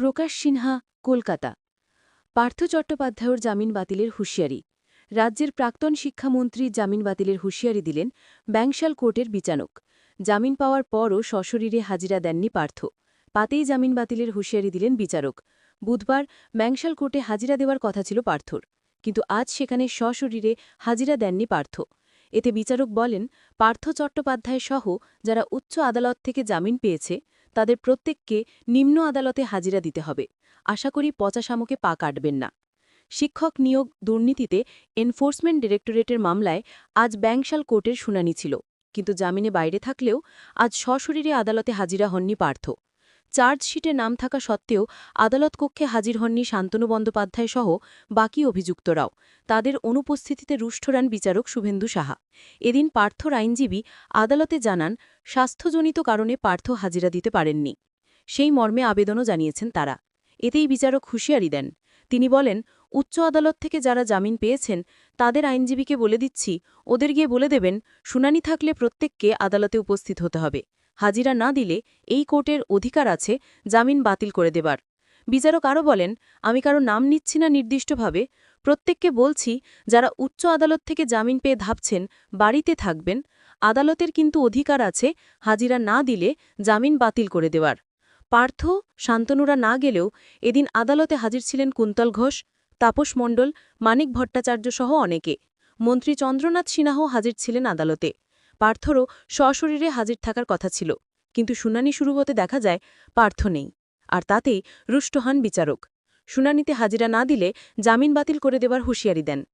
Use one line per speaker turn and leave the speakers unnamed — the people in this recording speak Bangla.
প্রকাশ সিনহা, কলকাতা। পার্থ চট্টোপাধ্যায়ের জামিন বাতিলের হুঁশিয়ারি। রাজ্যের প্রাক্তন শিক্ষামন্ত্রী জামিন বাতিলের হুঁশিয়ারি দিলেন ব্যাংশাল কোর্টের বিচারক। জামিন পাওয়ার পরও সশরীরে হাজিরা দেননি পার্থ। পাতেই জামিন বাতিলের হুঁশিয়ারি দিলেন বিচারক। বুধবার ব্যাংশাল কোর্টে হাজিরা দেওয়ার কথা ছিল পার্থর। কিন্তু আজ সেখানে সশরীরে হাজিরা দেননি পার্থ। এতে বিচারক বলেন, পার্থ চট্টোপাধ্যায় সহ যারা উচ্চ আদালত থেকে জামিন পেয়েছে, তাদের প্রত্যেককে নিম্ন আদালতে হাজিরা দিতে হবে। আশা করি পচা শামুকে পা কাটবেন না। শিক্ষক নিয়োগ দুর্নীতিতে এনফোর্সমেন্ট ডিরেক্টরেটের মামলায় আজ ব্যাংশাল কোর্টের শুনানি ছিল। কিন্তু জামিনে বাইরে থাকলেও আজ সশরীরে আদালতে হাজিরা হননি পার্থ। চার্জশিটে নাম থাকা সত্ত্বেও আদালত কক্ষে হাজির হননি শান্তনু বন্দ্যোপাধ্যায় সহ বাকি অভিযুক্তরাও। তাদের অনুপস্থিতিতে রুষ্ঠরান বিচারক শুভেন্দু সাহা। এদিন পার্থর আইনজীবী আদালতে জানান, স্বাস্থ্যজনিত কারণে পার্থ হাজিরা দিতে পারেননি। সেই মর্মে আবেদনও জানিয়েছেন তারা। এতেই বিচারক হুঁশিয়ারি দেন। তিনি বলেন, উচ্চ আদালত থেকে যারা জামিন পেয়েছেন, তাদের আইনজীবীকে বলে দিচ্ছি, ওদের গিয়ে বলে দেবেন, শুনানি থাকলে প্রত্যেককে আদালতে উপস্থিত হতে হবে। হাজিরা না দিলে এই কোর্টের অধিকার আছে জামিন বাতিল করে দেবার। বিচারক আরও বলেন, আমি কারও নাম নিচ্ছি না নির্দিষ্টভাবে। প্রত্যেককে বলছি, যারা উচ্চ আদালত থেকে জামিন পেয়ে ধাপছেন, বাড়িতে থাকবেন। আদালতের কিন্তু অধিকার আছে হাজিরা না দিলে জামিন বাতিল করে দেওয়ার পার্থ শান্তনুরা না গেলেও এদিন আদালতে হাজির ছিলেন কুন্তল ঘোষ, তাপস মণ্ডল, মানিক ভট্টাচার্য সহ অনেকে। মন্ত্রী চন্দ্রনাথ সিনহাও হাজির ছিলেন আদালতে। পার্থরও সশরীরে হাজির থাকার কথা ছিল, কিন্তু শুনানি শুরু হতে দেখা যায় পার্থ নেই, আর তাতেই রুষ্ট হন বিচারক। শুনানিতে হাজিরা না দিলে জামিন বাতিল করে দেবার হুঁশিয়ারি দেন।